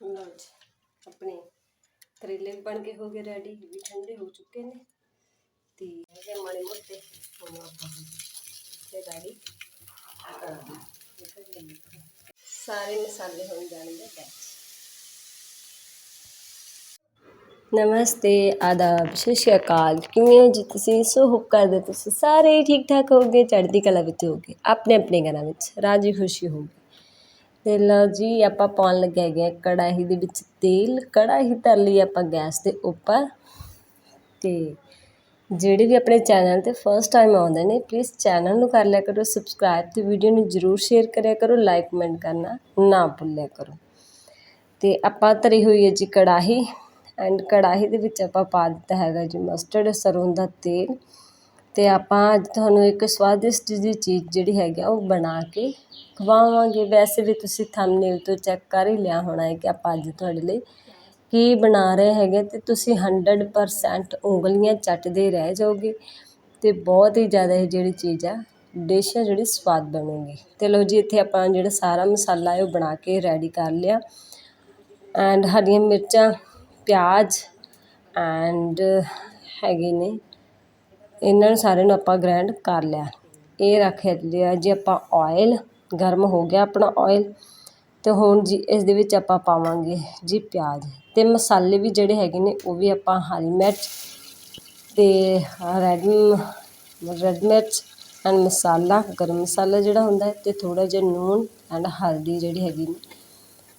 ਲਓ ਜੀ, ਆਪਣੇ ਕਰੇਲੇ ਵੀ ਬਣ ਕੇ ਹੋ ਗਏ ਰੈਡੀ ਵੀ ਠੰਡੇ ਹੋ ਚੁੱਕੇ ਨੇ। ਤੇ ਹੈਗੇ ਮਾੜੇ ਮੋਟੇ, ਹੁਣ ਆਪਾਂ ਤੇ ਰੈਡੀ ਕਰਾਂਗੇ ਸਾਰੇ ਮਸਾਲੇ ਹੋ ਜਾਣਗੇ ਵਿੱਚ ਨਮਸਤੇ, ਆਦਾਬ, ਸਤਿ ਸ਼੍ਰੀ ਅਕਾਲ। ਕਿਵੇਂ ਹੋ ਜੀ ਤੁਸੀਂ? ਸੋ ਹੁਕ ਕਰਦੇ ਤੁਸੀਂ ਸਾਰੇ ਠੀਕ ਠਾਕ ਹੋਗੇ ਚੜ੍ਹਦੀ ਕਲਾ ਵਿੱਚ ਹੋਗੇ ਆਪਣੇ ਆਪਣੇ ਘਰਾਂ ਵਿੱਚ, ਰਾਜੀ ਖੁਸ਼ੀ ਹੋਗੇ ਤੇ ਲਓ ਜੀ ਆਪਾਂ ਪਾਉਣ ਲੱਗੇ ਹੈਗੇ ਆ ਕੜਾਹੀ ਦੇ ਵਿੱਚ ਤੇਲ, ਕੜਾਹੀ ਧਰ ਲਈ ਆਪਾਂ ਗੈਸ ਦੇ ਉੱਪਰ ਅਤੇ ਜਿਹੜੇ ਵੀ ਆਪਣੇ ਚੈਨਲ ਤੇ ਫਸਟ ਟਾਈਮ ਆਉਂਦੇ ਨੇ ਪਲੀਜ਼ ਚੈਨਲ ਨੂੰ ਕਰ ਲਿਆ ਕਰੋ ਸਬਸਕ੍ਰਾਈਬ ਤੇ ਵੀਡੀਓ ਨੂੰ ਜਰੂਰ ਸ਼ੇਅਰ ਕਰਿਆ ਕਰੋ ਲਾਈਕ ਕਮੈਂਟ ਕਰਨਾ ਨਾ ਭੁੱਲਿਆ ਕਰੋ। ਤੇ ਆਪਾਂ ਧਰੀ ਹੋਈ ਹੈ ਜੀ ਕੜਾਹੀ ਐਂਡ ਕੜਾਹੀ ਦੇ ਵਿੱਚ ਆਪਾਂ ਪਾ ਦਿੱਤਾ ਹੈਗਾ ਜੀ ਮਸਟਰਡ ਸਰੋਂ ਦਾ ਤੇਲ। ਅਤੇ ਆਪਾਂ ਅੱਜ ਤੁਹਾਨੂੰ ਇੱਕ ਸਵਾਦਿਸ਼ਟ ਜਿਹੀ ਚੀਜ਼ ਜਿਹੜੀ ਹੈਗੀ ਆ ਉਹ ਬਣਾ ਕੇ ਖਵਾਵਾਂਗੇ। ਵੈਸੇ ਵੀ ਤੁਸੀਂ ਥੰਬਨੇਲ ਤੋਂ ਚੈੱਕ ਕਰ ਹੀ ਲਿਆ ਹੋਣਾ ਹੈ ਕਿ ਆਪਾਂ ਅੱਜ ਤੁਹਾਡੇ ਲਈ ਕੀ ਬਣਾ ਰਹੇ ਹੈਗੇ ਅਤੇ ਤੁਸੀਂ 100% ਉਂਗਲੀਆਂ ਚੱਟਦੇ ਰਹਿ ਜਾਓਗੇ ਅਤੇ ਬਹੁਤ ਹੀ ਜ਼ਿਆਦਾ ਇਹ ਜਿਹੜੀ ਚੀਜ਼ ਆ, ਡਿਸ਼ ਆ ਜਿਹੜੀ ਸਵਾਦ ਬਣੂਗੀ। ਤੇ ਲਓ ਜੀ, ਇੱਥੇ ਆਪਾਂ ਜਿਹੜਾ ਸਾਰਾ ਮਸਾਲਾ ਹੈ ਉਹ ਬਣਾ ਕੇ ਰੈਡੀ ਕਰ ਲਿਆ। ਐਂਡ ਹਰੀਆਂ ਮਿਰਚਾਂ, ਪਿਆਜ਼ ਐਂਡ ਹੈਗੇ ਨੇ ਇਹਨਾਂ ਨੂੰ ਸਾਰਿਆਂ ਨੂੰ ਆਪਾਂ ਗ੍ਰੈਂਡ ਕਰ ਲਿਆ। ਇਹ ਰੱਖ ਲਿਆ ਜੀ ਆਪਾਂ ਆਇਲ ਗਰਮ ਹੋ ਗਿਆ ਆਪਣਾ ਆਇਲ ਅਤੇ ਹੁਣ ਜੀ ਇਸ ਦੇ ਵਿੱਚ ਆਪਾਂ ਪਾਵਾਂਗੇ ਜੀ ਪਿਆਜ਼ ਅਤੇ ਮਸਾਲੇ ਵੀ ਜਿਹੜੇ ਹੈਗੇ ਨੇ ਉਹ ਵੀ ਆਪਾਂ ਹਰੀ ਮਿਰਚ ਅਤੇ ਰੈਡ ਰੈਡ ਮਿਰਚ ਐਂਡ ਮਸਾਲਾ, ਗਰਮ ਮਸਾਲਾ ਜਿਹੜਾ ਹੁੰਦਾ ਅਤੇ ਥੋੜ੍ਹਾ ਜਿਹਾ ਨੂਨ ਐਂਡ ਹਲਦੀ ਜਿਹੜੀ ਹੈਗੀ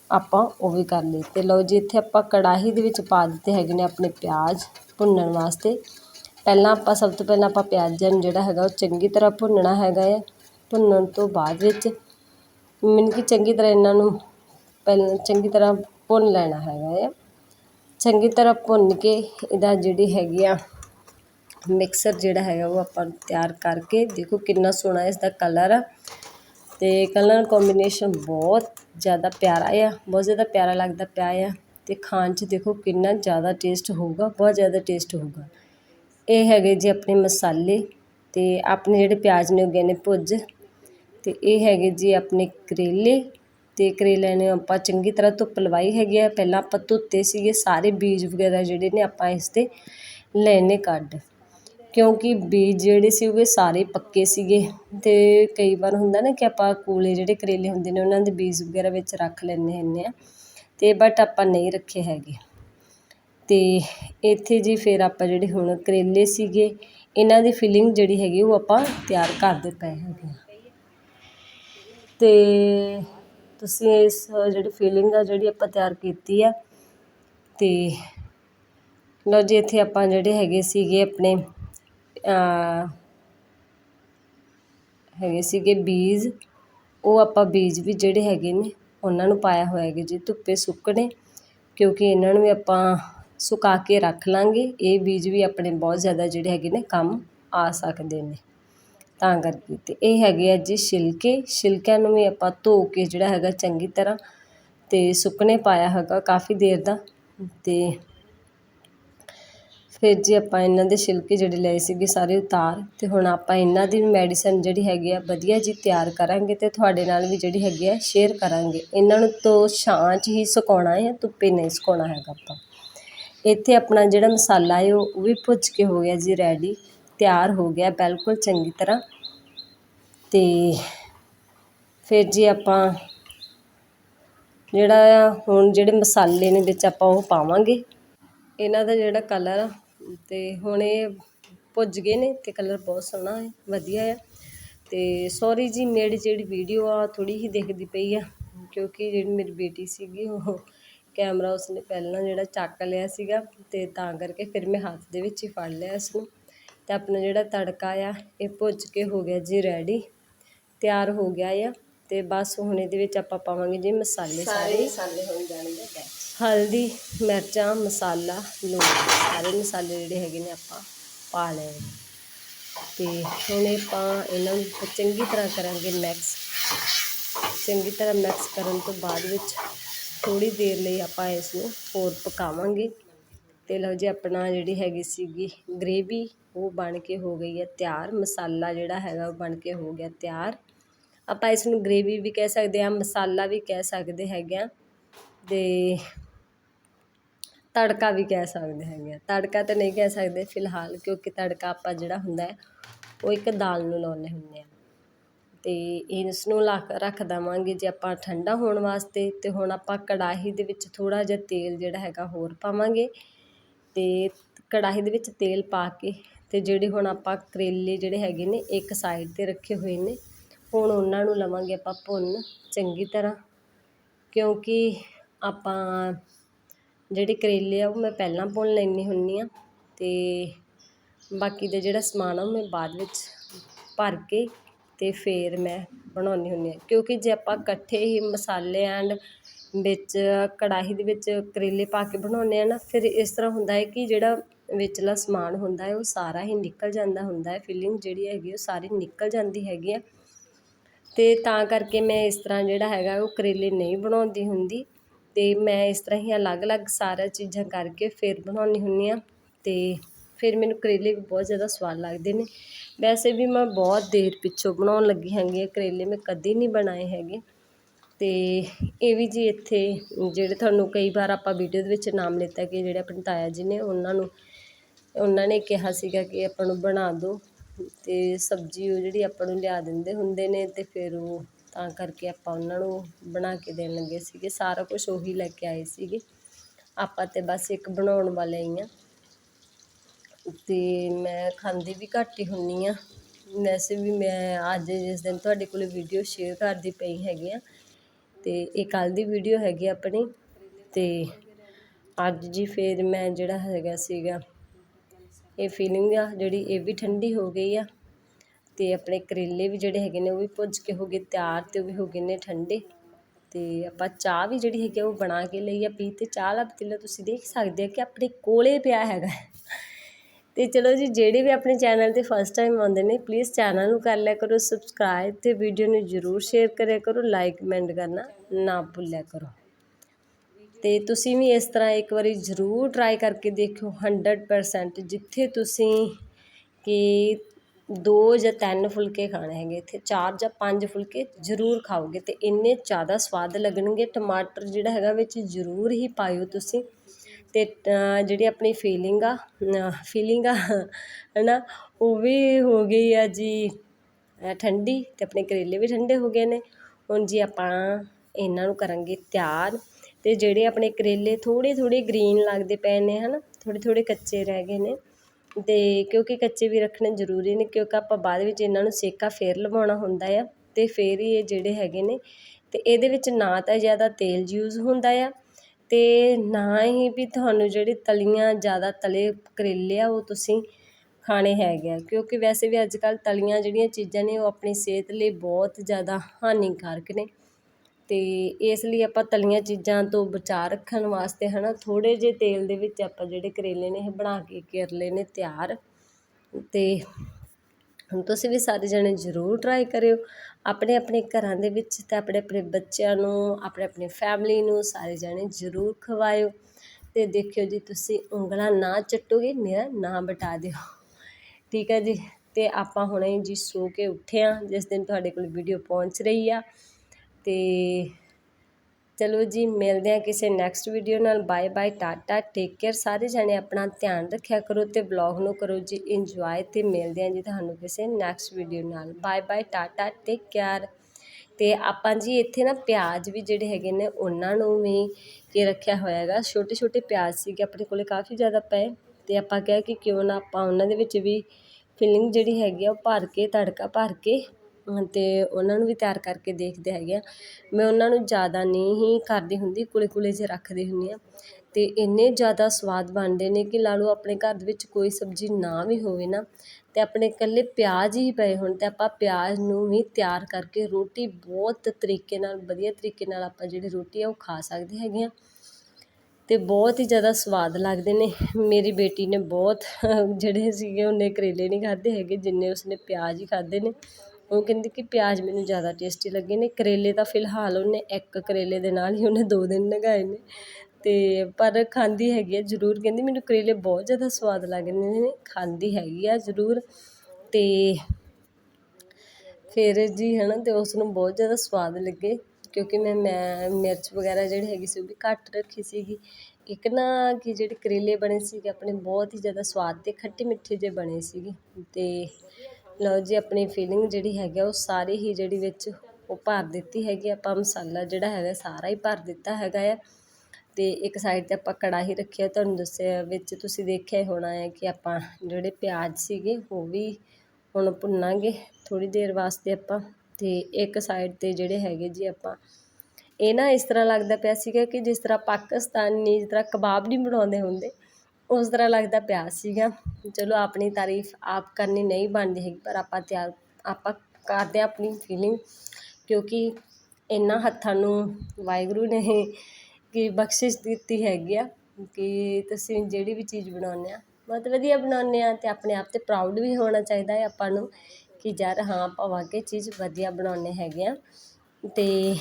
ਆਪਾਂ ਉਹ ਵੀ ਕਰ ਲਈ। ਅਤੇ ਲਓ ਜੀ ਇੱਥੇ ਆਪਾਂ ਕੜਾਹੀ ਦੇ ਵਿੱਚ ਪਾ ਦਿੱਤੇ ਹੈਗੇ ਨੇ ਆਪਣੇ ਪਿਆਜ਼ ਭੁੰਨਣ ਵਾਸਤੇ। ਪਹਿਲਾਂ ਆਪਾਂ ਸਭ ਤੋਂ ਪਹਿਲਾਂ ਆਪਾਂ ਪਿਆਜ਼ਾਂ ਨੂੰ ਜਿਹੜਾ ਹੈਗਾ ਉਹ ਚੰਗੀ ਤਰ੍ਹਾਂ ਭੁੰਨਣਾ ਹੈਗਾ ਹੈ ਭੁੰਨਣ ਤੋਂ ਬਾਅਦ ਵਿੱਚ ਮੈਨੂੰ ਕਿ ਚੰਗੀ ਤਰ੍ਹਾਂ ਇਹਨਾਂ ਨੂੰ ਪਹਿਲਾਂ, ਚੰਗੀ ਤਰ੍ਹਾਂ ਭੁੰਨ ਲੈਣਾ ਹੈਗਾ ਆ। ਚੰਗੀ ਤਰ੍ਹਾਂ ਭੁੰਨ ਕੇ ਇਹਦਾ ਜਿਹੜੀ ਹੈਗੀ ਆ ਮਿਕਸਰ ਜਿਹੜਾ ਹੈਗਾ ਉਹ ਆਪਾਂ ਤਿਆਰ ਕਰਕੇ, ਦੇਖੋ ਕਿੰਨਾ ਸੋਹਣਾ ਇਸਦਾ ਕਲਰ ਆ। ਅਤੇ ਕਲਰ ਕੰਬੀਨੇਸ਼ਨ ਬਹੁਤ ਜ਼ਿਆਦਾ ਪਿਆਰਾ ਆ, ਬਹੁਤ ਜ਼ਿਆਦਾ ਪਿਆਰਾ ਲੱਗਦਾ ਪਿਆ ਆ। ਅਤੇ ਖਾਣ 'ਚ ਦੇਖੋ ਕਿੰਨਾ ਜ਼ਿਆਦਾ ਟੇਸਟ ਹੋਊਗਾ, ਬਹੁਤ ਜ਼ਿਆਦਾ ਟੇਸਟ ਹੋਊਗਾ। ਇਹ ਹੈਗੇ ਜੀ ਆਪਣੇ ਮਸਾਲੇ ਅਤੇ ਆਪਣੇ ਜਿਹੜੇ ਪਿਆਜ਼ ਨੇ ਉਹ ਗਏ ਨੇ ਭੁੱਜ ਅਤੇ ਇਹ ਹੈਗੇ ਜੀ ਆਪਣੇ ਕਰੇਲੇ ਅਤੇ ਕਰੇਲਿਆਂ ਨੂੰ ਆਪਾਂ ਚੰਗੀ ਤਰ੍ਹਾਂ ਧੁੱਪ ਲਵਾਈ ਹੈਗੀ ਆ। ਪਹਿਲਾਂ ਆਪਾਂ ਧੋਤੇ ਸੀਗੇ, ਸਾਰੇ ਬੀਜ ਵਗੈਰਾ ਜਿਹੜੇ ਨੇ ਆਪਾਂ ਇਸ ਤੇ ਲੈਣੇ ਕੱਢ। ਕਿਉਂਕਿ ਬੀਜ ਜਿਹੜੇ ਸੀ ਉਹ ਸਾਰੇ ਪੱਕੇ ਸੀਗੇ ਅਤੇ ਕਈ ਵਾਰ ਹੁੰਦਾ ਨਾ ਕਿ ਆਪਾਂ ਕੂਲੇ ਜਿਹੜੇ ਕਰੇਲੇ ਹੁੰਦੇ ਨੇ ਉਹਨਾਂ ਦੇ ਬੀਜ ਵਗੈਰਾ ਵਿੱਚ ਰੱਖ ਲੈਂਦੇ ਹੁੰਦੇ ਹਾਂ ਅਤੇ ਬਟ ਆਪਾਂ ਨਹੀਂ ਰੱਖੇ ਹੈਗੇ। ਅਤੇ ਇੱਥੇ ਜੀ ਫਿਰ ਆਪਾਂ ਜਿਹੜੇ ਹੁਣ ਕਰੇਲੇ ਸੀਗੇ, ਇਹਨਾਂ ਦੀ ਫਿਲਿੰਗ ਜਿਹੜੀ ਹੈਗੀ ਉਹ ਆਪਾਂ ਤਿਆਰ ਕਰਦੇ ਪਏ ਹੈਗੇ ਅਤੇ ਤੁਸੀਂ ਇਸ ਜਿਹੜੀ ਫੀਲਿੰਗ ਆ ਜਿਹੜੀ ਆਪਾਂ ਤਿਆਰ ਕੀਤੀ ਆ ਅਤੇ ਲਓ ਜੀ ਇੱਥੇ ਆਪਾਂ ਜਿਹੜੇ ਹੈਗੇ ਸੀਗੇ ਆਪਣੇ ਹੈਗੇ ਸੀਗੇ ਬੀਜ, ਉਹ ਆਪਾਂ ਬੀਜ ਵੀ ਜਿਹੜੇ ਹੈਗੇ ਨੇ, ਉਹਨਾਂ ਨੂੰ ਪਾਇਆ ਹੋਇਆ ਹੈਗਾ ਜੀ ਧੁੱਪੇ ਸੁੱਕਣੇ, ਕਿਉਂਕਿ ਇਹਨਾਂ ਨੂੰ ਵੀ ਆਪਾਂ ਸੁਕਾ ਕੇ ਰੱਖ ਲਾਂਗੇ। ਇਹ ਬੀਜ ਵੀ ਆਪਣੇ ਬਹੁਤ ਜ਼ਿਆਦਾ ਜਿਹੜੇ ਹੈਗੇ ਨੇ ਕੰਮ ਆ ਸਕਦੇ ਨੇ। ਤਾਂ ਕਰਕੇ ਅਤੇ ਇਹ ਹੈਗੇ ਆ ਜੀ ਛਿਲਕੇ। ਛਿਲਕਿਆਂ ਨੂੰ ਵੀ ਆਪਾਂ ਧੋ ਕੇ ਜਿਹੜਾ ਹੈਗਾ ਚੰਗੀ ਤਰ੍ਹਾਂ ਅਤੇ ਸੁੱਕਣੇ ਪਾਇਆ ਹੈਗਾ ਕਾਫੀ ਦੇਰ ਦਾ। ਅਤੇ ਫਿਰ ਜੀ ਆਪਾਂ ਇਹਨਾਂ ਦੇ ਛਿਲਕੇ ਜਿਹੜੇ ਲਏ ਸੀਗੇ ਸਾਰੇ ਉਤਾਰ। ਅਤੇ ਹੁਣ ਆਪਾਂ ਇਹਨਾਂ ਦੀ ਵੀ ਮੈਡੀਸਨ ਜਿਹੜੀ ਹੈਗੀ ਆ ਵਧੀਆ ਜੀ ਤਿਆਰ ਕਰਾਂਗੇ ਅਤੇ ਤੁਹਾਡੇ ਨਾਲ ਵੀ ਜਿਹੜੀ ਹੈਗੀ ਆ ਸ਼ੇਅਰ ਕਰਾਂਗੇ। ਇਹਨਾਂ ਨੂੰ ਤੋਂ ਛਾਂ 'ਚ ਹੀ ਸੁਕਾਉਣਾ ਹੈ ਧੁੱਪੇ ਨਹੀਂ ਸੁਕਾਉਣਾ ਹੈਗਾ ਆਪਾਂ। ਇੱਥੇ ਆਪਣਾ ਜਿਹੜਾ ਮਸਾਲਾ ਹੈ, ਉਹ ਵੀ ਭੁੱਜ ਕੇ ਹੋ ਗਿਆ ਜੀ ਰੈਡੀ ਤਿਆਰ ਹੋ ਗਿਆ ਬਿਲਕੁਲ ਚੰਗੀ ਤਰ੍ਹਾਂ। ਅਤੇ ਫਿਰ ਜੀ ਆਪਾਂ ਜਿਹੜਾ ਆ ਹੁਣ ਜਿਹੜੇ ਮਸਾਲੇ ਨੇ ਵਿੱਚ ਆਪਾਂ ਉਹ ਪਾਵਾਂਗੇ। ਇਹਨਾਂ ਦਾ ਜਿਹੜਾ ਕਲਰ ਆ, ਤੇ ਹੁਣ ਇਹ ਭੁੱਜ ਗਏ ਨੇ ਅਤੇ ਕਲਰ ਬਹੁਤ ਸੋਹਣਾ ਹੈ, ਵਧੀਆ ਆ। ਅਤੇ ਸੌਰੀ ਜੀ, ਮੇਰੀ ਜਿਹੜੀ ਵੀਡੀਓ ਆ ਥੋੜ੍ਹੀ ਹੀ ਦਿਖਦੀ ਪਈ ਆ, ਕਿਉਂਕਿ ਜਿਹੜੀ ਮੇਰੀ ਬੇਟੀ ਸੀਗੀ ਉਹ ਕੈਮਰਾ ਉਸਨੇ ਪਹਿਲਾਂ ਜਿਹੜਾ ਚੱਕ ਲਿਆ ਸੀਗਾ ਤੇ ਤਾਂ ਕਰਕੇ ਫਿਰ ਮੈਂ ਹੱਥ ਦੇ ਵਿੱਚ ਹੀ ਫੜ ਲਿਆ ਇਸ ਨੂੰ ਤੇ ਆਪਣਾ ਜਿਹੜਾ ਤੜਕਾ ਆ ਇਹ ਭੁੱਜ ਕੇ ਹੋ ਗਿਆ ਜੀ ਰੈਡੀ ਤਿਆਰ ਹੋ ਗਿਆ ਆ ਤੇ ਬਸ ਹੁਣ ਇਹਦੇ ਵਿੱਚ ਆਪਾਂ ਪਾਵਾਂਗੇ ਜੀ ਮਸਾਲੇ ਸਾਰੇ ਮਸਾਲੇ ਹੋ ਜਾਣਗੇ ਹਲਦੀ ਮਿਰਚਾਂ ਮਸਾਲਾ ਲੂਣ ਸਾਰੇ ਮਸਾਲੇ ਜਿਹੜੇ ਹੈਗੇ ਨੇ ਆਪਾਂ ਪਾ ਲਏ ਨੇ। ਤੇ ਹੁਣ ਇਹ ਆਪਾਂ ਇਹਨਾਂ ਨੂੰ ਚੰਗੀ ਤਰ੍ਹਾਂ ਕਰਾਂਗੇ ਮਿਕਸ ਚੰਗੀ ਤਰ੍ਹਾਂ ਮਿਕਸ ਕਰਨ ਤੋਂ ਬਾਅਦ ਵਿੱਚ ਥੋੜ੍ਹੀ ਦੇਰ ਲਈ ਆਪਾਂ ਇਸ ਨੂੰ ਹੋਰ ਪਕਾਵਾਂਗੇ। ਅਤੇ ਲਓ ਜੀ, ਆਪਣਾ ਜਿਹੜੀ ਹੈਗੀ ਸੀਗੀ ਗ੍ਰੇਵੀ ਉਹ ਬਣ ਕੇ ਹੋ ਗਈ ਹੈ ਤਿਆਰ। ਮਸਾਲਾ ਜਿਹੜਾ ਹੈਗਾ ਉਹ ਬਣ ਕੇ ਹੋ ਗਿਆ ਤਿਆਰ। ਆਪਾਂ ਇਸ ਨੂੰ ਗ੍ਰੇਵੀ ਵੀ ਕਹਿ ਸਕਦੇ ਹਾਂ, ਮਸਾਲਾ ਵੀ ਕਹਿ ਸਕਦੇ ਹੈਗੇ ਆ ਅਤੇ ਤੜਕਾ ਵੀ ਕਹਿ ਸਕਦੇ ਹੈਗੇ ਆ ਤੜਕਾ ਤਾਂ ਨਹੀਂ ਕਹਿ ਸਕਦੇ ਫਿਲਹਾਲ, ਕਿਉਂਕਿ ਤੜਕਾ ਆਪਾਂ ਜਿਹੜਾ ਹੁੰਦਾ ਉਹ ਇੱਕ ਦਾਲ ਨੂੰ ਲਾਉਂਦੇ ਹੁੰਦੇ ਆ ਅਤੇ ਇਸ ਨੂੰ ਲਾ ਰੱਖ ਦੇਵਾਂਗੇ ਜੇ ਆਪਾਂ ਠੰਡਾ ਹੋਣ ਵਾਸਤੇ, ਤੇ ਹੁਣ ਆਪਾਂ ਕੜਾਹੀ ਦੇ ਵਿੱਚ ਥੋੜ੍ਹਾ ਜਿਹਾ ਤੇਲ ਜਿਹੜਾ ਹੈਗਾ ਹੋਰ ਪਾਵਾਂਗੇ। ਅਤੇ ਕੜਾਹੀ ਦੇ ਵਿੱਚ ਤੇਲ ਪਾ ਕੇ ਅਤੇ ਜਿਹੜੇ ਹੁਣ ਆਪਾਂ ਕਰੇਲੇ ਜਿਹੜੇ ਹੈਗੇ ਨੇ, ਇੱਕ ਸਾਈਡ ਤੇ ਰੱਖੇ ਹੋਏ ਨੇ, ਹੁਣ ਉਹਨਾਂ ਨੂੰ ਲਵਾਂਗੇ ਆਪਾਂ ਭੁੰਨ, ਚੰਗੀ ਤਰ੍ਹਾਂ। ਕਿਉਂਕਿ ਆਪਾਂ ਜਿਹੜੇ ਕਰੇਲੇ ਆ, ਉਹ ਮੈਂ ਪਹਿਲਾਂ ਭੁੰਨ ਲੈਂਦੀ ਹੁੰਦੀ ਹਾਂ ਅਤੇ ਬਾਕੀ ਦਾ ਜਿਹੜਾ ਸਮਾਨ ਆ, ਉਹ ਮੈਂ ਬਾਅਦ ਵਿੱਚ ਭਰ ਕੇ ਅਤੇ ਫਿਰ ਮੈਂ ਬਣਾਉਂਦੀ ਹੁੰਦੀ ਹਾਂ। ਕਿਉਂਕਿ ਜੇ ਆਪਾਂ ਇਕੱਠੇ ਹੀ ਮਸਾਲੇ ਐਂਡ ਵਿੱਚ, ਕੜਾਹੀ ਦੇ ਵਿੱਚ ਕਰੇਲੇ ਪਾ ਕੇ ਬਣਾਉਂਦੇ ਹਾਂ ਨਾ, ਫਿਰ ਇਸ ਤਰ੍ਹਾਂ ਹੁੰਦਾ ਹੈ ਕਿ ਜਿਹੜਾ ਵਿਚਲਾ ਸਮਾਨ ਹੁੰਦਾ ਹੈ, ਉਹ ਸਾਰਾ ਹੀ ਨਿਕਲ ਜਾਂਦਾ ਹੁੰਦਾ ਹੈ। ਫੀਲਿੰਗ ਜਿਹੜੀ ਹੈਗੀ ਉਹ ਸਾਰੀ ਨਿਕਲ ਜਾਂਦੀ ਹੈਗੀ ਆ। ਅਤੇ ਤਾਂ ਕਰਕੇ ਮੈਂ ਇਸ ਤਰ੍ਹਾਂ ਜਿਹੜਾ ਹੈਗਾ, ਉਹ ਕਰੇਲੇ ਨਹੀਂ ਬਣਾਉਂਦੀ ਹੁੰਦੀ। ਅਤੇ ਮੈਂ ਇਸ ਤਰ੍ਹਾਂ ਹੀ ਅਲੱਗ-ਅਲੱਗ ਸਾਰਾ ਚੀਜ਼ਾਂ ਕਰਕੇ ਫਿਰ ਬਣਾਉਂਦੀ ਹੁੰਦੀ ਹਾਂ। ਅਤੇ ਫਿਰ ਮੈਨੂੰ ਕਰੇਲੇ ਵੀ ਬਹੁਤ ਜ਼ਿਆਦਾ ਸਵਾਦ ਲੱਗਦੇ ਨੇ। ਵੈਸੇ ਵੀ ਮੈਂ ਬਹੁਤ ਦੇਰ ਪਿੱਛੋਂ ਬਣਾਉਣ ਲੱਗੀ ਹੈਗੀ ਆ ਕਰੇਲੇ, ਮੈਂ ਕਦੇ ਨਹੀਂ ਬਣਾਏ ਹੈਗੇ। ਅਤੇ ਇਹ ਵੀ ਜੀ ਇੱਥੇ ਜਿਹੜੇ ਤੁਹਾਨੂੰ ਕਈ ਵਾਰ ਆਪਾਂ ਵੀਡੀਓ ਦੇ ਵਿੱਚ ਨਾਮ ਲਿੱਤਾ ਕਿ ਜਿਹੜੇ ਆਪਣੇ ਤਾਇਆ ਜੀ ਨੇ ਉਹਨਾਂ ਨੂੰ, ਉਹਨਾਂ ਨੇ ਕਿਹਾ ਸੀਗਾ ਕਿ ਆਪਾਂ ਨੂੰ ਬਣਾ ਦਿਓ। ਅਤੇ ਸਬਜ਼ੀ ਉਹ ਜਿਹੜੀ ਆਪਾਂ ਨੂੰ ਲਿਆ ਦਿੰਦੇ ਹੁੰਦੇ ਨੇ ਅਤੇ ਫਿਰ ਉਹ ਤਾਂ ਕਰਕੇ ਆਪਾਂ ਉਹਨਾਂ ਨੂੰ ਬਣਾ ਕੇ ਦੇਣ ਲੱਗੇ ਸੀਗੇ। ਸਾਰਾ ਕੁਝ ਉਹੀ ਲੈ ਕੇ ਆਏ ਸੀਗੇ। ਆਪਾਂ ਤਾਂ ਬਸ ਇੱਕ ਬਣਾਉਣ ਵਾਲੇ ਹੀ ਹਾਂ। ਤੇ ਮੈਂ ਖਾਂਦੀ ਵੀ ਘੱਟ ਹੀ ਹੁੰਦੀ ਹਾਂ। ਵੈਸੇ ਵੀ ਮੈਂ ਅੱਜ ਜਿਸ ਦਿਨ ਤੁਹਾਡੇ ਕੋਲ ਵੀਡੀਓ ਸ਼ੇਅਰ ਕਰਦੀ ਪਈ ਹੈਗੀ ਆ ਅਤੇ ਇਹ ਕੱਲ੍ਹ ਦੀ ਵੀਡੀਓ ਹੈਗੀ ਆਪਣੀ ਅਤੇ ਅੱਜ ਜੀ ਫਿਰ ਮੈਂ ਜਿਹੜਾ ਹੈਗਾ ਸੀਗਾ ਇਹ ਫੀਲਿੰਗ ਆ ਜਿਹੜੀ ਇਹ ਵੀ ਠੰਡੀ ਹੋ ਗਈ ਆ ਅਤੇ ਆਪਣੇ ਕਰੇਲੇ ਵੀ ਜਿਹੜੇ ਹੈਗੇ ਨੇ ਉਹ ਵੀ ਭੁੱਜ ਕੇ ਹੋ ਗਏ, ਤਿਆਰ ਤੇ ਉਹ ਵੀ ਹੋ ਗਏ ਨੇ ਠੰਡੇ ਅਤੇ ਆਪਾਂ ਚਾਹ ਵੀ ਜਿਹੜੀ ਹੈਗੀ ਆ ਉਹ ਬਣਾ ਕੇ ਲਈ ਆ, ਪੀ ਅਤੇ ਚਾਹ ਦਾ ਪਤੀਲਾ ਤੁਸੀਂ ਦੇਖ ਸਕਦੇ ਆ ਕਿ ਆਪਣੇ ਕੋਲੇ ਪਿਆ ਹੈਗਾ। ਅਤੇ ਚਲੋ ਜੀ, ਜਿਹੜੇ ਵੀ ਆਪਣੇ ਚੈਨਲ ਤੇ ਫਸਟ ਟਾਈਮ ਆਉਂਦੇ ਨੇ ਪਲੀਜ਼ ਚੈਨਲ ਨੂੰ ਕਰ ਲਿਆ ਕਰੋ ਸਬਸਕ੍ਰਾਈਬ ਅਤੇ ਵੀਡੀਓ ਨੂੰ ਜਰੂਰ ਸ਼ੇਅਰ ਕਰਿਆ ਕਰੋ ਲਾਈਕ ਕਮੈਂਟ ਕਰਨਾ ਨਾ ਭੁੱਲਿਆ ਕਰੋ। ਅਤੇ ਤੁਸੀਂ ਵੀ ਇਸ ਤਰ੍ਹਾਂ ਇੱਕ ਵਾਰੀ ਜ਼ਰੂਰ ਟਰਾਈ ਕਰਕੇ ਦੇਖਿਓ 100% ਜਿੱਥੇ ਤੁਸੀਂ ਕਿ ਦੋ ਜਾਂ ਤਿੰਨ ਫੁਲਕੇ ਖਾਣੇ ਹੈਗੇ, ਇੱਥੇ ਚਾਰ ਜਾਂ ਪੰਜ ਫੁਲਕੇ ਜ਼ਰੂਰ ਖਾਓਗੇ ਅਤੇ ਇੰਨੇ ਜ਼ਿਆਦਾ ਸਵਾਦ ਲੱਗਣਗੇ, ਟਮਾਟਰ ਜਿਹੜਾ ਹੈਗਾ ਵਿੱਚ ਜ਼ਰੂਰ ਹੀ ਪਾਇਓ ਤੁਸੀਂ। ਅਤੇ ਜਿਹੜੀ ਆਪਣੀ ਫੀਲਿੰਗ ਆ ਫੀਲਿੰਗ ਆ ਹੈ ਨਾ ਉਹ ਵੀ ਹੋ ਗਈ ਆ ਜੀ ਠੰਡੀ ਅਤੇ ਆਪਣੇ ਕਰੇਲੇ ਵੀ ਠੰਡੇ ਹੋ ਗਏ ਨੇ। ਹੁਣ ਜੀ ਆਪਾਂ ਇਹਨਾਂ ਨੂੰ ਕਰਾਂਗੇ ਤਿਆਰ ਅਤੇ ਜਿਹੜੇ ਆਪਣੇ ਕਰੇਲੇ ਥੋੜ੍ਹੇ ਥੋੜ੍ਹੇ ਗ੍ਰੀਨ ਲੱਗਦੇ ਪਏ ਨੇ ਹੈ ਨਾ ਥੋੜ੍ਹੇ ਥੋੜ੍ਹੇ ਕੱਚੇ ਰਹਿ ਗਏ ਨੇ। ਅਤੇ ਕਿਉਂਕਿ ਕੱਚੇ ਵੀ ਰੱਖਣੇ ਜ਼ਰੂਰੀ ਨੇ, ਕਿਉਂਕਿ ਆਪਾਂ ਬਾਅਦ ਵਿੱਚ ਇਹਨਾਂ ਨੂੰ ਸੇਕਾ ਫਿਰ ਲਵਾਉਣਾ ਹੁੰਦਾ ਆ ਅਤੇ ਫਿਰ ਹੀ ਇਹ ਜਿਹੜੇ ਹੈਗੇ ਨੇ ਅਤੇ ਇਹਦੇ ਵਿੱਚ ਨਾ ਤਾਂ ਜ਼ਿਆਦਾ ਤੇਲ ਯੂਜ਼ ਹੁੰਦਾ ਆ ਅਤੇ ਨਾ ਹੀ ਵੀ ਤੁਹਾਨੂੰ ਜਿਹੜੇ ਤਲੀਆਂ, ਜ਼ਿਆਦਾ ਤਲੇ ਕਰੇਲੇ ਆ, ਉਹ ਤੁਸੀਂ ਖਾਣੇ ਹੈਗੇ ਆ। ਕਿਉਂਕਿ ਵੈਸੇ ਵੀ ਅੱਜ ਕੱਲ੍ਹ ਤਲੀਆਂ ਜਿਹੜੀਆਂ ਚੀਜ਼ਾਂ ਨੇ, ਉਹ ਆਪਣੀ ਸਿਹਤ ਲਈ ਬਹੁਤ ਜ਼ਿਆਦਾ ਹਾਨੀਕਾਰਕ ਨੇ। ਅਤੇ ਇਸ ਲਈ ਆਪਾਂ ਤਲੀਆਂ ਚੀਜ਼ਾਂ ਤੋਂ ਬਚਾਅ ਰੱਖਣ ਵਾਸਤੇ ਹੈ ਨਾ ਥੋੜ੍ਹੇ ਜਿਹੇ ਤੇਲ ਦੇ ਵਿੱਚ ਆਪਾਂ ਜਿਹੜੇ ਕਰੇਲੇ ਨੇ, ਇਹ ਬਣਾ ਕੇ ਕਰ ਲਏ ਨੇ ਤਿਆਰ। ਅਤੇ ਤੁਸੀਂ ਵੀ ਸਾਰੇ ਜਣੇ ਜ਼ਰੂਰ ਟਰਾਈ ਕਰਿਓ। ਆਪਣੇ ਆਪਣੇ ਘਰਾਂ ਦੇ ਵਿੱਚ ਅਤੇ ਆਪਣੇ ਆਪਣੇ ਬੱਚਿਆਂ ਨੂੰ, ਆਪਣੇ ਆਪਣੇ ਫੈਮਿਲੀ ਨੂੰ ਸਾਰੇ ਜਣੇ ਜ਼ਰੂਰ ਖਵਾਇਓ। ਅਤੇ ਦੇਖਿਓ ਜੀ, ਤੁਸੀਂ ਉਂਗਲਾਂ ਨਾ ਚੱਟੋਗੇ, ਮੇਰਾ ਨਾਮ ਬਟਾ ਦਿਓ। ਠੀਕ ਹੈ ਜੀ? ਅਤੇ ਆਪਾਂ ਹੁਣੇ ਜੀ ਸੋ ਕੇ ਉੱਠੇ ਹਾਂ, ਜਿਸ ਦਿਨ ਤੁਹਾਡੇ ਕੋਲ ਵੀਡੀਓ ਪਹੁੰਚ ਰਹੀ ਆ। ਅਤੇ ਚਲੋ ਜੀ, ਮਿਲਦੇ ਹਾਂ ਕਿਸੇ ਨੈਕਸਟ ਵੀਡੀਓ ਨਾਲ। Bye bye tata take care ਸਾਰੇ ਜਣੇ ਆਪਣਾ ਧਿਆਨ ਰੱਖਿਆ ਕਰੋ ਤੇ ਵਲੌਗ ਨੂੰ ਕਰੋ ਜੀ। ਇੰਜੋਏ ਤੇ ਮਿਲਦੇ ਹਾਂ ਜੀ ਤੁਹਾਨੂੰ ਕਿਸੇ ਨੈਕਸਟ ਵੀਡੀਓ ਨਾਲ। Bye bye tata take care ਤੇ ਆਪਾਂ ਜੀ ਇੱਥੇ ਨਾ ਪਿਆਜ਼ ਵੀ ਜਿਹੜੇ ਹੈਗੇ ਨੇ, ਉਹਨਾਂ ਨੂੰ ਵੀ ਕੀ ਰੱਖਿਆ ਹੋਇਆ ਹੈਗਾ। ਛੋਟੇ ਛੋਟੇ ਪਿਆਜ਼ ਸੀਗੇ ਆਪਣੇ ਕੋਲੇ, ਕਾਫੀ ਜ਼ਿਆਦਾ ਪਏ। ਤੇ ਆਪਾਂ ਕਿਹਾ ਕਿ ਕਿਉਂ ਨਾ ਆਪਾਂ ਉਹਨਾਂ ਦੇ ਵਿੱਚ ਵੀ ਫਿਲਿੰਗ ਜਿਹੜੀ ਹੈਗੀ ਆ, ਉਹ ਭਰ ਕੇ, ਤੜਕਾ ਭਰ ਕੇ ਅਤੇ ਉਹਨਾਂ ਨੂੰ ਵੀ ਤਿਆਰ ਕਰਕੇ ਦੇਖਦੇ ਹੈਗੇ ਹਾਂ ਮੈਂ ਉਹਨਾਂ ਨੂੰ ਜ਼ਿਆਦਾ ਨਹੀਂ ਹੀ ਕਰਦੀ ਹੁੰਦੀ ਕੁਲੇ ਕੁਲੇ ਜਿਹੇ ਰੱਖਦੀ ਹੁੰਦੀ ਹਾਂ। ਅਤੇ ਇੰਨੇ ਜ਼ਿਆਦਾ ਸਵਾਦ ਬਣਦੇ ਨੇ ਕਿ ਲਾ ਲਓ ਆਪਣੇ ਘਰ ਦੇ ਵਿੱਚ ਕੋਈ ਸਬਜ਼ੀ ਨਾ ਵੀ ਹੋਵੇ ਨਾ ਅਤੇ ਆਪਣੇ ਇਕੱਲੇ ਪਿਆਜ਼ ਹੀ ਪਏ ਹੋਣ, ਤੇ ਆਪਾਂ ਪਿਆਜ਼ ਨੂੰ ਵੀ ਤਿਆਰ ਕਰਕੇ ਰੋਟੀ ਬਹੁਤ ਤਰੀਕੇ ਨਾਲ, ਵਧੀਆ ਤਰੀਕੇ ਨਾਲ ਆਪਾਂ ਜਿਹੜੀ ਰੋਟੀ ਆ ਉਹ ਖਾ ਸਕਦੇ ਹੈਗੇ ਹਾਂ ਅਤੇ ਬਹੁਤ ਹੀ ਜ਼ਿਆਦਾ ਸਵਾਦ ਲੱਗਦੇ ਨੇ। ਮੇਰੀ ਬੇਟੀ ਨੇ ਬਹੁਤ ਜਿਹੜੇ ਸੀਗੇ, ਉਹਨੇ ਕਰੇਲੇ ਨਹੀਂ ਖਾਧੇ ਹੈਗੇ, ਜਿੰਨੇ ਉਸਨੇ ਪਿਆਜ਼ ਹੀ ਖਾਧੇ ਨੇ। ਉਹ ਕਹਿੰਦੀ ਕਿ ਪਿਆਜ਼ ਮੈਨੂੰ ਜ਼ਿਆਦਾ ਟੇਸਟੀ ਲੱਗੇ ਨੇ, ਕਰੇਲੇ ਤਾਂ ਫਿਲਹਾਲ ਉਹਨੇ ਇੱਕ ਕਰੇਲੇ ਦੇ ਨਾਲ ਹੀ ਉਹਨੇ ਦੋ ਦਿਨ ਲੰਘਾਏ ਨੇ। ਅਤੇ ਪਰ ਖਾਂਦੀ ਹੈਗੀ ਆ ਜ਼ਰੂਰ, ਕਹਿੰਦੀ ਮੈਨੂੰ ਕਰੇਲੇ ਬਹੁਤ ਜ਼ਿਆਦਾ ਸਵਾਦ ਲੱਗਦੇ ਨੇ, ਖਾਂਦੀ ਹੈਗੀ ਆ ਜ਼ਰੂਰ। ਅਤੇ ਫਿਰ ਜੀ ਹੈ ਨਾ ਤੇ ਉਸ ਨੂੰ ਬਹੁਤ ਜ਼ਿਆਦਾ ਸਵਾਦ ਲੱਗੇ, ਕਿਉਂਕਿ ਮੈਂ ਮੈਂ ਮਿਰਚ ਵਗੈਰਾ ਜਿਹੜੀ ਹੈਗੀ ਸੀ ਉਹ ਵੀ ਘੱਟ ਰੱਖੀ ਸੀਗੀ। ਇੱਕ ਨਾ ਕਿ ਜਿਹੜੇ ਕਰੇਲੇ ਬਣੇ ਸੀਗੇ, ਆਪਣੇ ਬਹੁਤ ਹੀ ਜ਼ਿਆਦਾ ਸਵਾਦ ਅਤੇ ਖੱਟੇ ਮਿੱਠੇ ਜਿਹੇ ਬਣੇ ਸੀਗੇ। ਅਤੇ ਲਓ ਜੀ, ਆਪਣੀ ਫੀਲਿੰਗ ਜਿਹੜੀ ਹੈਗੀ ਆ, ਉਹ ਸਾਰੀ ਹੀ ਜਿਹੜੀ ਵਿੱਚ ਉਹ ਭਰ ਦਿੱਤੀ ਹੈਗੀ ਆਪਾਂ ਮਸਾਲਾ ਜਿਹੜਾ ਹੈਗਾ, ਸਾਰਾ ਹੀ ਭਰ ਦਿੱਤਾ ਹੈਗਾ ਆ। ਅਤੇ ਇੱਕ ਸਾਈਡ 'ਤੇ ਆਪਾਂ ਕੜਾਹੀ ਰੱਖਿਆ ਤੁਹਾਨੂੰ ਦੱਸਿਆ ਵਿੱਚ ਤੁਸੀਂ ਦੇਖਿਆ ਹੋਣਾ ਹੈ ਕਿ ਆਪਾਂ ਜਿਹੜੇ ਪਿਆਜ਼ ਸੀਗੇ, ਉਹ ਵੀ ਹੁਣ ਭੁੰਨਾਂਗੇ ਥੋੜ੍ਹੀ ਦੇਰ ਵਾਸਤੇ ਆਪਾਂ। ਅਤੇ ਇੱਕ ਸਾਈਡ 'ਤੇ ਜਿਹੜੇ ਹੈਗੇ ਜੀ ਆਪਾਂ, ਇਹ ਨਾ ਇਸ ਤਰ੍ਹਾਂ ਲੱਗਦਾ ਪਿਆ ਸੀਗਾ ਕਿ ਜਿਸ ਤਰ੍ਹਾਂ ਪਾਕਿਸਤਾਨੀ, ਜਿਸ ਤਰ੍ਹਾਂ ਕਬਾਬ ਨਹੀਂ ਬਣਾਉਂਦੇ ਹੁੰਦੇ ਉਸ ਤਰ੍ਹਾਂ ਲੱਗਦਾ ਪਿਆ ਸੀਗਾ। ਚਲੋ, ਆਪਣੀ ਤਾਰੀਫ ਆਪ ਕਰਨੀ ਨਹੀਂ ਬਣਦੀ ਹੈਗੀ, ਪਰ ਆਪਾਂ ਤਿਆਰ, ਆਪਾਂ ਕਰਦੇ ਹਾਂ ਆਪਣੀ ਫੀਲਿੰਗ ਕਿਉਂਕਿ ਇਹਨਾਂ ਹੱਥਾਂ ਨੂੰ ਵਾਹਿਗੁਰੂ ਨੇ ਕਿ ਬਖਸ਼ਿਸ਼ ਦਿੱਤੀ ਹੈਗੀ ਆ ਕਿ ਤੁਸੀਂ ਜਿਹੜੀ ਵੀ ਚੀਜ਼ ਬਣਾਉਂਦੇ ਆ, ਬਹੁਤ ਵਧੀਆ ਬਣਾਉਂਦੇ ਆ ਅਤੇ ਆਪਣੇ ਆਪ 'ਤੇ ਪ੍ਰਾਊਡ ਵੀ ਹੋਣਾ ਚਾਹੀਦਾ ਹੈ ਆਪਾਂ ਨੂੰ ਕਿ ਯਾਰ ਹਾਂ, ਆਪਾਂ ਵਾਕਈ ਚੀਜ਼ ਵਧੀਆ ਬਣਾਉਂਦੇ ਹੈਗੇ ਹਾਂ ਅਤੇ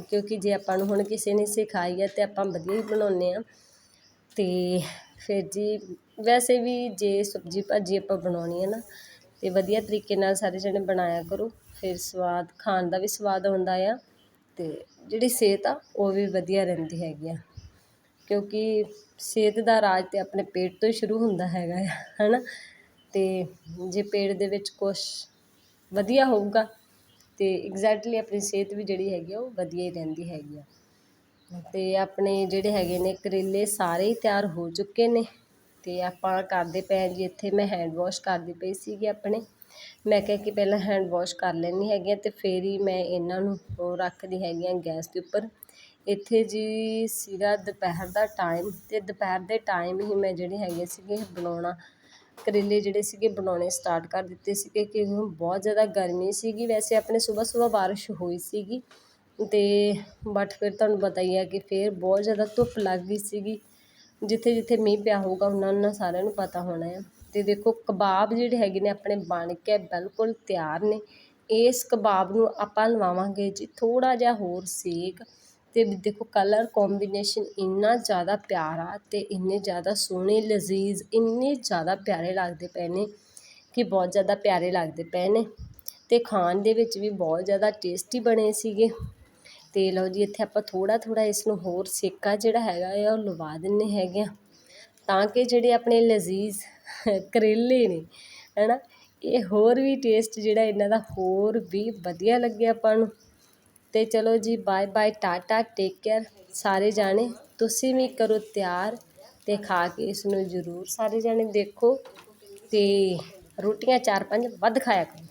ਕਿਉਂਕਿ ਜੇ ਆਪਾਂ ਨੂੰ ਹੁਣ ਕਿਸੇ ਨੇ ਸਿਖਾਈ ਹੈ ਅਤੇ ਆਪਾਂ ਵਧੀਆ ਹੀ ਬਣਾਉਂਦੇ ਹਾਂ ਅਤੇ ਫਿਰ ਜੀ ਵੈਸੇ ਵੀ ਜੇ ਸਬਜ਼ੀ ਭਾਜੀ ਆਪਾਂ ਬਣਾਉਣੀ ਹੈ ਨਾ, ਤਾਂ ਵਧੀਆ ਤਰੀਕੇ ਨਾਲ ਸਾਰੇ ਜਣੇ ਬਣਾਇਆ ਕਰੋ। ਫਿਰ ਸਵਾਦ, ਖਾਣ ਦਾ ਵੀ ਸਵਾਦ ਆਉਂਦਾ ਆ ਅਤੇ ਜਿਹੜੀ ਸਿਹਤ ਆ, ਉਹ ਵੀ ਵਧੀਆ ਰਹਿੰਦੀ ਹੈਗੀ ਆ। ਕਿਉਂਕਿ ਸਿਹਤ ਦਾ ਰਾਜ ਤਾਂ ਆਪਣੇ ਪੇਟ ਤੋਂ ਹੀ ਸ਼ੁਰੂ ਹੁੰਦਾ ਹੈਗਾ ਆ ਹੈ ਨਾ ਅਤੇ ਜੇ ਪੇਟ ਦੇ ਵਿੱਚ ਕੁਛ ਵਧੀਆ ਹੋਊਗਾ ਅਤੇ ਐਗਜ਼ੈਕਟਲੀ ਆਪਣੀ ਸਿਹਤ ਵੀ ਜਿਹੜੀ ਹੈਗੀ ਆ, ਉਹ ਵਧੀਆ ਹੀ ਰਹਿੰਦੀ ਹੈਗੀ ਆ। ਅਤੇ ਆਪਣੇ ਜਿਹੜੇ ਹੈਗੇ ਨੇ ਕਰੇਲੇ ਸਾਰੇ ਹੀ ਤਿਆਰ ਹੋ ਚੁੱਕੇ ਨੇ। ਅਤੇ ਆਪਾਂ ਕਰਦੇ ਪਏ ਜੀ, ਇੱਥੇ ਮੈਂ ਹੈਂਡ ਵਾਸ਼ ਕਰਦੀ ਪਈ ਸੀਗੀ ਆਪਣੇ। ਮੈਂ ਕਿਹਾ ਕਿ ਪਹਿਲਾਂ ਹੈਂਡ ਵਾਸ਼ ਕਰ ਲੈਂਦੀ ਹੈਗੀ ਅਤੇ ਫਿਰ ਹੀ ਮੈਂ ਇਹਨਾਂ ਨੂੰ ਉਹ ਰੱਖਦੀ ਹੈਗੀ ਆ ਗੈਸ ਦੇ ਉੱਪਰ। ਇੱਥੇ ਜੀ ਸੀਗਾ ਦੁਪਹਿਰ ਦਾ ਟਾਈਮ ਅਤੇ ਦੁਪਹਿਰ ਦੇ ਟਾਈਮ ਹੀ ਮੈਂ ਜਿਹੜੇ ਹੈਗੇ ਸੀਗੇ ਬਣਾਉਣਾ, ਕਰੇਲੇ ਜਿਹੜੇ ਸੀਗੇ ਬਣਾਉਣੇ ਸਟਾਰਟ ਕਰ ਦਿੱਤੇ ਸੀਗੇ ਕਿ ਬਹੁਤ ਜ਼ਿਆਦਾ ਗਰਮੀ ਸੀਗੀ। ਵੈਸੇ ਆਪਣੇ ਸੁਬਾਹ ਸੁਬਾਹ ਬਾਰਿਸ਼ ਹੋਈ ਸੀਗੀ। ਅਤੇ ਬਟ ਫਿਰ ਤੁਹਾਨੂੰ ਪਤਾ ਹੀ ਹੈ ਕਿ ਫਿਰ ਬਹੁਤ ਜ਼ਿਆਦਾ ਧੁੱਪ ਲੱਗ ਗਈ ਸੀਗੀ। ਜਿੱਥੇ ਜਿੱਥੇ ਮੀਂਹ ਪਿਆ ਹੋਊਗਾ, ਉਹਨਾਂ ਉਹਨਾਂ ਸਾਰਿਆਂ ਨੂੰ ਪਤਾ ਹੋਣਾ ਆ। ਅਤੇ ਦੇਖੋ, ਕਬਾਬ ਜਿਹੜੇ ਹੈਗੇ ਨੇ ਆਪਣੇ ਬਣ ਕੇ ਬਿਲਕੁਲ ਤਿਆਰ ਨੇ। ਇਸ ਕਬਾਬ ਨੂੰ ਆਪਾਂ ਲਵਾਵਾਂਗੇ ਜੀ ਥੋੜ੍ਹਾ ਜਿਹਾ ਹੋਰ ਸੇਕ। ਅਤੇ ਦੇਖੋ ਕਲਰ ਕੋਂਬੀਨੇਸ਼ਨ ਇੰਨਾ ਜ਼ਿਆਦਾ ਪਿਆਰਾ ਅਤੇ ਇੰਨੇ ਜ਼ਿਆਦਾ ਸੋਹਣੇ ਲਜ਼ੀਜ਼, ਇੰਨੇ ਜ਼ਿਆਦਾ ਪਿਆਰੇ ਲੱਗਦੇ ਪਏ ਨੇ ਕਿ ਬਹੁਤ ਜ਼ਿਆਦਾ ਪਿਆਰੇ ਲੱਗਦੇ ਪਏ ਨੇ। ਅਤੇ ਖਾਣ ਦੇ ਵਿੱਚ ਵੀ ਬਹੁਤ ਜ਼ਿਆਦਾ ਟੇਸਟੀ ਬਣੇ ਸੀਗੇ। ਅਤੇ ਲਓ ਜੀ, ਇੱਥੇ ਆਪਾਂ ਥੋੜ੍ਹਾ ਥੋੜ੍ਹਾ ਇਸ ਨੂੰ ਹੋਰ ਸੇਕਾ ਜਿਹੜਾ ਹੈਗਾ ਆ, ਉਹ ਲਵਾ ਦਿੰਦੇ ਹੈਗੇ ਹਾਂ ਤਾਂ ਕਿ ਜਿਹੜੇ ਆਪਣੇ ਲਜ਼ੀਜ਼, ਕਰੇਲੇ ਨੇ ਹੈ ਨਾ ਇਹ ਹੋਰ ਵੀ ਟੇਸਟ ਜਿਹੜਾ ਇਹਨਾਂ ਦਾ ਹੋਰ ਵੀ ਵਧੀਆ ਲੱਗਿਆ ਆਪਾਂ ਨੂੰ। ਅਤੇ ਚਲੋ ਜੀ bye bye tata, take care, ਸਾਰੇ ਜਾਣੇ, ਤੁਸੀਂ ਵੀ ਕਰੋ ਤਿਆਰ ਅਤੇ ਖਾ ਕੇ ਇਸ ਨੂੰ ਜ਼ਰੂਰ ਸਾਰੇ ਜਾਣੇ ਦੇਖੋ ਅਤੇ ਰੋਟੀਆਂ ਚਾਰ ਪੰਜ ਵੱਧ ਖਾਇਆ ਕਰੋ।